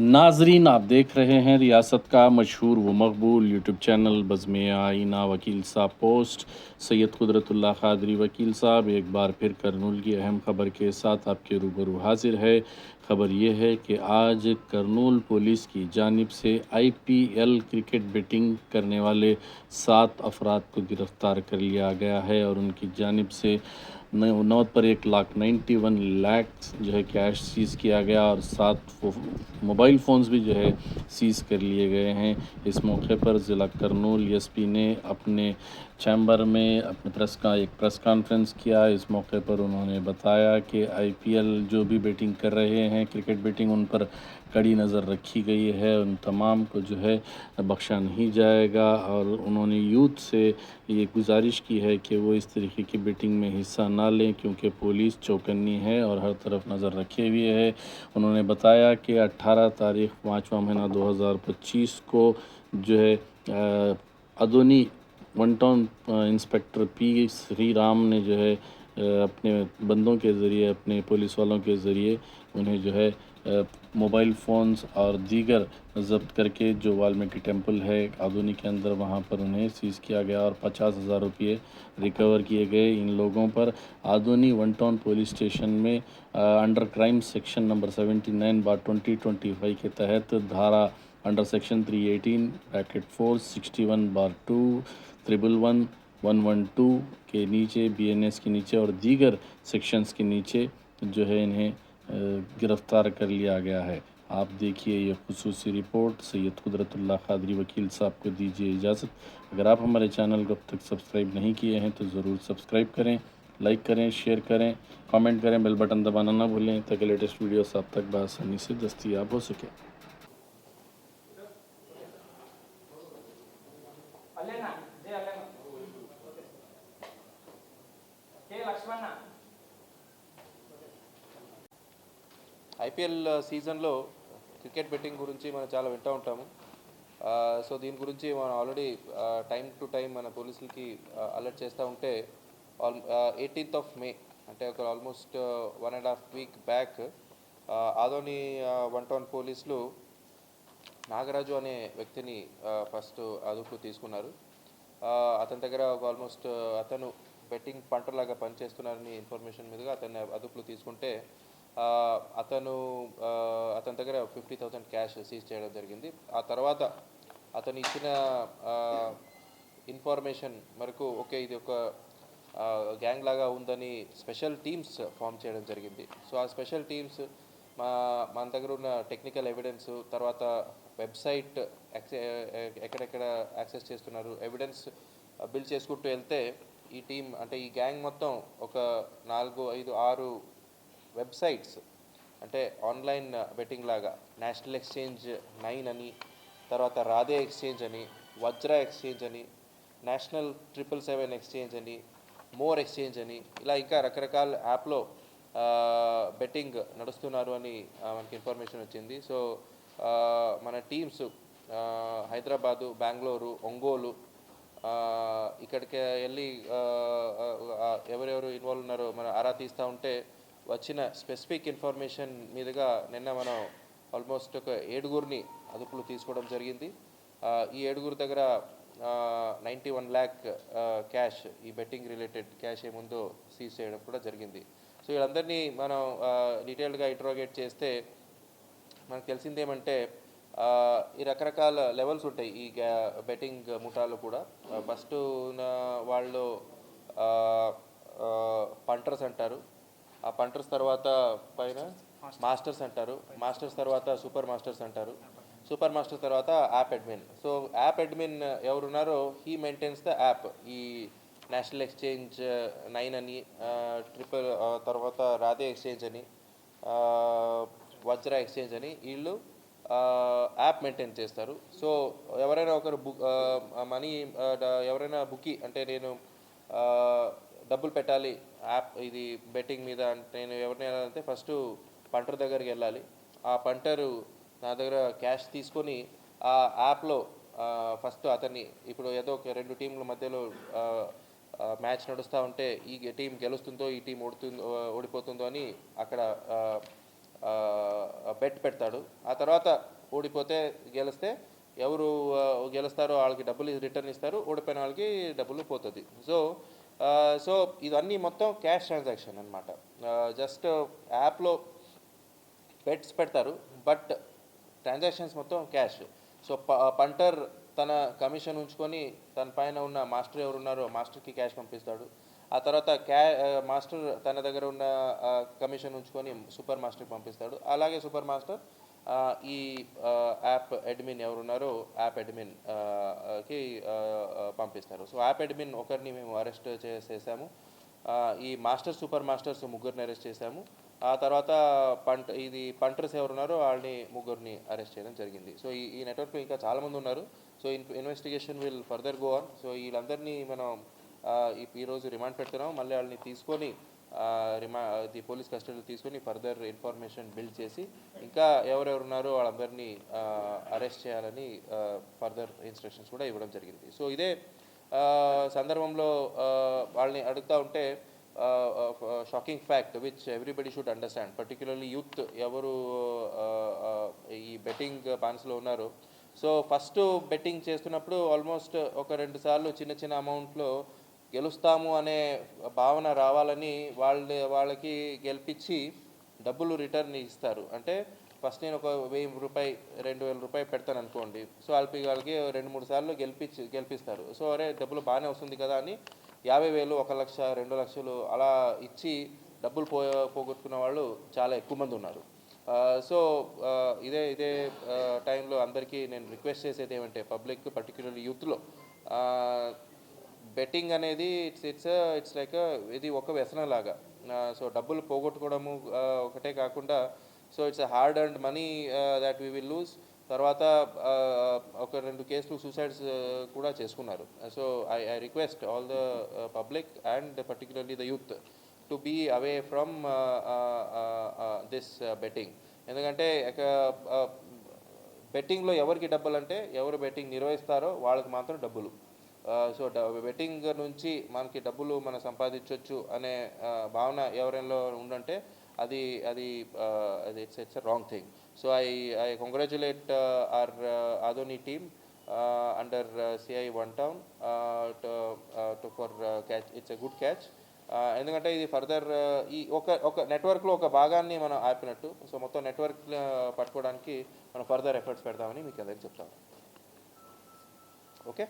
ناظرین، آپ دیکھ رہے ہیں ریاست کا مشہور و مقبول یوٹیوب چینل بزم آئینہ وکیل صاحب پوسٹ۔ سید قدرت اللہ قادری وکیل صاحب، ایک بار پھر کرنول کی اہم خبر کے ساتھ آپ کے روبرو حاضر ہے۔ خبر یہ ہے کہ آج کرنول پولیس کی جانب سے آئی پی ایل کرکٹ بیٹنگ کرنے والے سات افراد کو گرفتار کر لیا گیا ہے اور ان کی جانب سے نوت پر ایک لاکھ نائنٹی ون لیکس جو ہے کیش سیز کیا گیا اور سات موبائل فونز بھی جو ہے سیز کر لیے گئے ہیں۔ اس موقع پر ضلع کرنول ایس پی نے اپنے چیمبر میں اپنے پریس کا ایک پریس کانفرنس کیا۔ اس موقع پر انہوں نے بتایا کہ آئی پی ایل جو بھی بیٹنگ کر رہے ہیں، کرکٹ بیٹنگ ان پر کڑی نظر رکھی گئی ہے۔ ان تمام کو جو ہے بخشا نہیں جائے گا اور انہوں نے یوتھ سے یہ گزارش کی ہے کہ وہ اس طریقے کی بیٹنگ میں حصہ نہ لیں کیونکہ پولیس چوکنی ہے اور ہر طرف نظر رکھے ہوئے ہے انہوں نے بتایا کہ اٹھارہ تاریخ پانچواں مہینہ دو ہزار پچیس کو جو ہے ادونی ون ٹاؤن انسپکٹر پی سری رام نے جو ہے اپنے بندوں کے ذریعے، اپنے پولیس والوں کے ذریعے انہیں جو ہے موبائل فونز اور دیگر ضبط کر کے جو والمیٹی ٹیمپل ہے آدونی کے اندر وہاں پر انہیں سیز کیا گیا اور پچاس ہزار روپیے ریکور کیے گئے ان لوگوں پر۔ آدونی ون ٹاؤن پولیس اسٹیشن میں انڈر کرائم سیکشن نمبر سیونٹی نائن بار ٹونٹی ٹونٹی فائیو کے تحت دھارا انڈر سیکشن تھری ایٹین پیکٹ فور سکسٹی ون بار ٹو تریبل ون ون ون ٹو کے نیچے، بی این ایس کے نیچے اور دیگر سیکشنز کے نیچے جو ہے انہیں گرفتار کر لیا گیا ہے۔ آپ دیکھیے یہ خصوصی رپورٹ، سید قدرت اللہ قادری وکیل صاحب کو دیجیے اجازت۔ اگر آپ ہمارے چینل کو اب تک سبسکرائب نہیں کیے ہیں تو ضرور سبسکرائب کریں، لائک کریں، شیئر کریں، کامنٹ کریں، بیل بٹن دبانا نہ بھولیں تاکہ لیٹسٹ ویڈیوز آپ تک بآسانی سے دستیاب ہو سکے IPL సీజన్లో cricket betting గురించి మనం చాలా వింటూ ఉంటాము. సో దీని గురించి మనం ఆల్రెడీ టైం టు టైం మన పోలీసులకి అలర్ట్ చేస్తూ ఉంటే ఆల్ ఎయిటీన్త్ ఆఫ్ మే అంటే ఒక almost one and half week back Adoni one town పోలీసులు నాగరాజు అనే వ్యక్తిని ఫస్ట్ అదుపు తీసుకున్నారు. అతని దగ్గర ఒక ఆల్మోస్ట్ అతను బెట్టింగ్ పంటలాగా పనిచేస్తున్నారని ఇన్ఫర్మేషన్ మీదుగా అతన్ని అదుపులో తీసుకుంటే అతను అతని దగ్గర ఫిఫ్టీ థౌసండ్ క్యాష్ సీజ్ చేయడం జరిగింది. ఆ తర్వాత అతను ఇచ్చిన ఇన్ఫర్మేషన్ వరకు ఓకే ఇది ఒక గ్యాంగ్ లాగా ఉందని స్పెషల్ టీమ్స్ ఫామ్ చేయడం జరిగింది. సో ఆ స్పెషల్ టీమ్స్ మా మన దగ్గర ఉన్న టెక్నికల్ ఎవిడెన్స్ తర్వాత వెబ్సైట్ ఎక్కడెక్కడ యాక్సెస్ చేస్తున్నారు ఎవిడెన్స్ బిల్డ్ చేసుకుంటూ వెళ్తే ఈ టీం అంటే ఈ గ్యాంగ్ మొత్తం ఒక నాలుగు ఐదు ఆరు వెబ్సైట్స్ అంటే ఆన్లైన్ బెట్టింగ్ లాగా నేషనల్ ఎక్స్చేంజ్ నైన్ అని తర్వాత రాధే ఎక్స్చేంజ్ అని వజ్ర ఎక్స్చేంజ్ అని నేషనల్ ట్రిపుల్ సెవెన్ ఎక్స్చేంజ్ అని మోర్ ఎక్స్చేంజ్ అని ఇలా ఇంకా రకరకాల యాప్లో బెట్టింగ్ నడుస్తున్నారు అని మనకి ఇన్ఫర్మేషన్ వచ్చింది. సో మన టీమ్స్ హైదరాబాదు బెంగళూరు ఒంగోలు ఇక్కడికి వెళ్ళి ఎవరెవరు ఇన్వాల్వ్ ఉన్నారో మనం ఆరా తీస్తూ ఉంటే వచ్చిన స్పెసిఫిక్ ఇన్ఫర్మేషన్ మీదుగా నిన్న మనం ఆల్మోస్ట్ ఒక ఏడుగురిని అదుపులో తీసుకోవడం జరిగింది. ఈ ఏడుగురు దగ్గర నైంటీ వన్ ల్యాక్ క్యాష్ ఈ బెట్టింగ్ రిలేటెడ్ క్యాష్ ఏముందో సీజ్ చేయడం కూడా జరిగింది. సో వీళ్ళందరినీ మనం డీటెయిల్డ్గా ఇంట్రోగేట్ చేస్తే మనకు తెలిసింది ఏమంటే ఈ రకరకాల లెవెల్స్ ఉంటాయి ఈ బెట్టింగ్ ముఠాలో కూడా. ఫస్ట్ వాళ్ళు పంటర్స్ అంటారు. ఆ పంటర్స్ తర్వాత పైన మాస్టర్స్ అంటారు. మాస్టర్స్ తర్వాత సూపర్ మాస్టర్స్ అంటారు. సూపర్ మాస్టర్స్ తర్వాత app admin. So app admin ఎవరున్నారో హీ మెయింటైన్స్ ద యాప్. ఈ నేషనల్ ఎక్స్చేంజ్ నైన్ అని ట్రిపుల్ తర్వాత రాధే ఎక్స్చేంజ్ అని వజ్ర ఎక్స్చేంజ్ అని వీళ్ళు యాప్ మెయింటైన్ చేస్తారు. సో ఎవరైనా ఒకరు బుక్ మనీ ఎవరైనా బుక్కి అంటే నేను డబ్బులు పెట్టాలి. యాప్ ఇది బెట్టింగ్ మీద అంటే నేను ఎవరిని అంటే ఫస్ట్ పంటర్ దగ్గరికి వెళ్ళాలి. ఆ పంటరు నా దగ్గర క్యాష్ తీసుకొని ఆ యాప్లో ఫస్ట్ అతన్ని ఇప్పుడు ఏదో ఒక రెండు టీంల మధ్యలో మ్యాచ్ నడుస్తూ ఉంటే ఈ టీం గెలుస్తుందో ఈ టీం ఓడుతుందో ఓడిపోతుందో అని అక్కడ బెట్ పెడతాడు. ఆ తర్వాత ఓడిపోతే గెలిస్తే ఎవరు గెలుస్తారో వాళ్ళకి డబ్బులు రిటర్న్ ఇస్తారు. ఓడిపోయిన వాళ్ళకి డబ్బులు పోతుంది. సో సో ఇవన్నీ మొత్తం క్యాష్ ట్రాన్సాక్షన్ అనమాట జస్ట్ యాప్లో బెట్స్ పెడతారు బట్ ట్రాన్సాక్షన్స్ మొత్తం క్యాష్. సో పంటర్ తన కమిషన్ ఉంచుకొని తన పైన ఉన్న మాస్టర్ ఎవరు ఉన్నారో మాస్టర్కి క్యాష్ పంపిస్తాడు. ఆ తర్వాత క్యా మాస్టర్ తన దగ్గర ఉన్న కమిషన్ ఉంచుకొని సూపర్ మాస్టర్కి పంపిస్తాడు. అలాగే సూపర్ మాస్టర్ ఈ యాప్ అడ్మిన్ ఎవరున్నారో యాప్ అడ్మిన్కి పంపిస్తారు. సో యాప్ అడ్మిన్ ఒకరిని మేము అరెస్ట్ చేసేసాము ఈ మాస్టర్ సూపర్ మాస్టర్స్ ముగ్గురిని అరెస్ట్ చేశాము. ఆ తర్వాత పంట ఇది పంటర్స్ ఎవరున్నారో వాళ్ళని ముగ్గురిని అరెస్ట్ చేయడం జరిగింది. సో ఈ ఈ నెట్వర్క్లో ఇంకా చాలామంది ఉన్నారు. So investigation will further go on. So వీళ్ళందరినీ మనం ఈరోజు రిమాండ్ పెడుతున్నాం. మళ్ళీ వాళ్ళని తీసుకొని రిమా ది పోలీస్ కస్టడీలో తీసుకొని ఫర్దర్ ఇన్ఫర్మేషన్ బిల్డ్ చేసి ఇంకా ఎవరెవరు ఉన్నారో వాళ్ళందరినీ అరెస్ట్ చేయాలని ఫర్దర్ ఇన్స్ట్రక్షన్స్ కూడా ఇవ్వడం జరిగింది. సో ఇదే సందర్భంలో వాళ్ళని అడుగుతూ ఉంటే shocking fact which everybody should understand. Particularly youth ఎవరు ఈ బెట్టింగ్ బాన్స్లో ఉన్నారు. సో ఫస్ట్ బెట్టింగ్ చేస్తున్నప్పుడు ఆల్మోస్ట్ ఒక రెండు సార్లు చిన్న చిన్న అమౌంట్లో గెలుస్తాము అనే భావన రావాలని వాళ్ళ వాళ్ళకి గెలిపించి డబ్బులు రిటర్న్ ఇస్తారు. అంటే ఫస్ట్ నేను ఒక వెయ్యి రూపాయి రెండు వేల రూపాయలు పెడతాను అనుకోండి. సో వాళ్ళకి వాళ్ళకి రెండు మూడు సార్లు గెలిపించి గెలిపిస్తారు. సో అరే డబ్బులు బాగానే వస్తుంది కదా అని యాభై వేలు ఒక లక్ష రెండు లక్షలు అలా ఇచ్చి డబ్బులు పో పోగొట్టుకున్న వాళ్ళు చాలా ఎక్కువ మంది ఉన్నారు. సో ఇదే ఇదే టైంలో అందరికీ నేను రిక్వెస్ట్ చేసేది ఏమంటే పబ్లిక్ పర్టికులర్లీ యూత్లో బెట్టింగ్ అనేది ఇట్స్ ఇట్స్ ఇట్స్ లైక్ ఇది ఒక వ్యసనం లాగా సో డబ్బులు పోగొట్టుకోవడము ఒకటే కాకుండా so it's hard and money that we will lose తర్వాత ఒక రెండు కేసులు సూసైడ్స్ కూడా చేసుకున్నారు. So I I request all the public and particularly the youth to be away from this betting ఎందుకంటే బెట్టింగ్లో ఎవరికి డబ్బులు అంటే ఎవరు బెట్టింగ్ నిర్వహిస్తారో వాళ్ళకి మాత్రం డబ్బులు. సో బెట్టింగ్ నుంచి మనకి డబ్బులు మనం సంపాదించవచ్చు అనే భావన ఎవరైనా ఉండంటే అది అది అది it's it's wrong thing so I I congratulate our Adoni team under CI one town to for catch it's a good catch ఎందుకంటే ఇది ఫర్దర్ ఈ ఒక ఒక నెట్వర్క్లో ఒక భాగాన్ని మనం ఆపినట్టు. సో మొత్తం నెట్వర్క్ పట్టుకోవడానికి మనం ఫర్దర్ ఎఫర్ట్స్ పెడదామని మీకు అందరికి చెప్తాము ఓకే